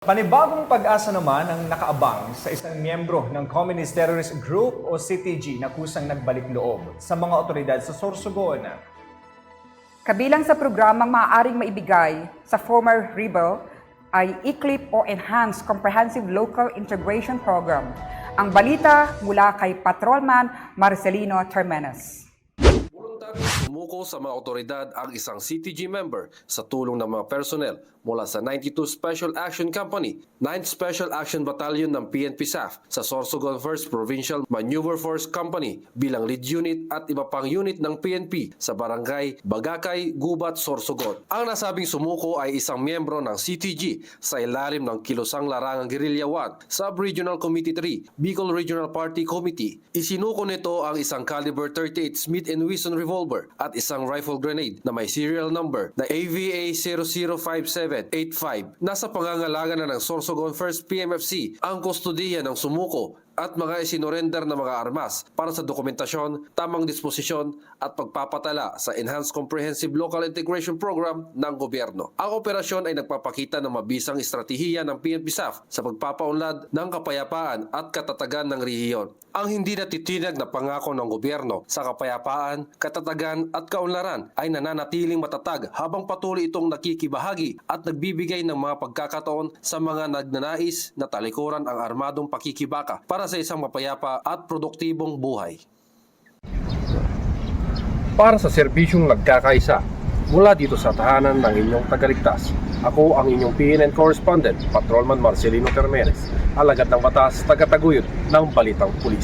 Panibagong pag-asa naman ang nakaabang sa isang miyembro ng Communist Terrorist Group o CTG na kusang nagbalik loob sa mga otoridad sa Sorsogon. Kabilang sa programang maaaring maibigay sa former rebel ay ECLIP o Enhanced Comprehensive Local Integration Program. Ang balita mula kay Patrolman Marcelino Termenes. Sumuko sa mga otoridad ang isang CTG member sa tulong ng mga personnel mula sa 92 Special Action Company, 9th Special Action Battalion ng PNP SAF sa Sorsogon 1st Provincial Maneuver Force Company bilang lead unit at iba pang unit ng PNP sa barangay Bagakay, Gubat, Sorsogon. Ang nasabing sumuko ay isang miyembro ng CTG sa ilalim ng Kilosang Larangang Guerrilla 1, Sub-Regional Committee 3, Bicol Regional Party Committee. Isinuko nito ang isang caliber 38 Smith Wesson revolver at isang rifle grenade na may serial number na AVA 005785. Nasa pangangalaga na ng Sorsogon 1st PMFC ang kustodiya ng sumuko at mga isinorender na mga armas para sa dokumentasyon, tamang disposisyon at pagpapatala sa Enhanced Comprehensive Local Integration Program ng gobyerno. Ang operasyon ay nagpapakita ng mabisang estratehiya ng PNP SAF sa pagpapaunlad ng kapayapaan at katatagan ng rehiyon. Ang hindi natitinag na pangako ng gobyerno sa kapayapaan, katatagan at kaunlaran ay nananatiling matatag habang patuloy itong nakikibahagi at nagbibigay ng mga pagkakataon sa mga nagnanais na talikuran ang armadong pakikibaka para sa isang mapayapa at produktibong buhay. para sa serbisyong nagkakaisa mula dito sa tahanan ng inyong tagaligtas. Ako ang inyong PNN correspondent, Patrolman Marcelino Termenes, alagad ng batas, tagataguyod ng Balitang Pulis.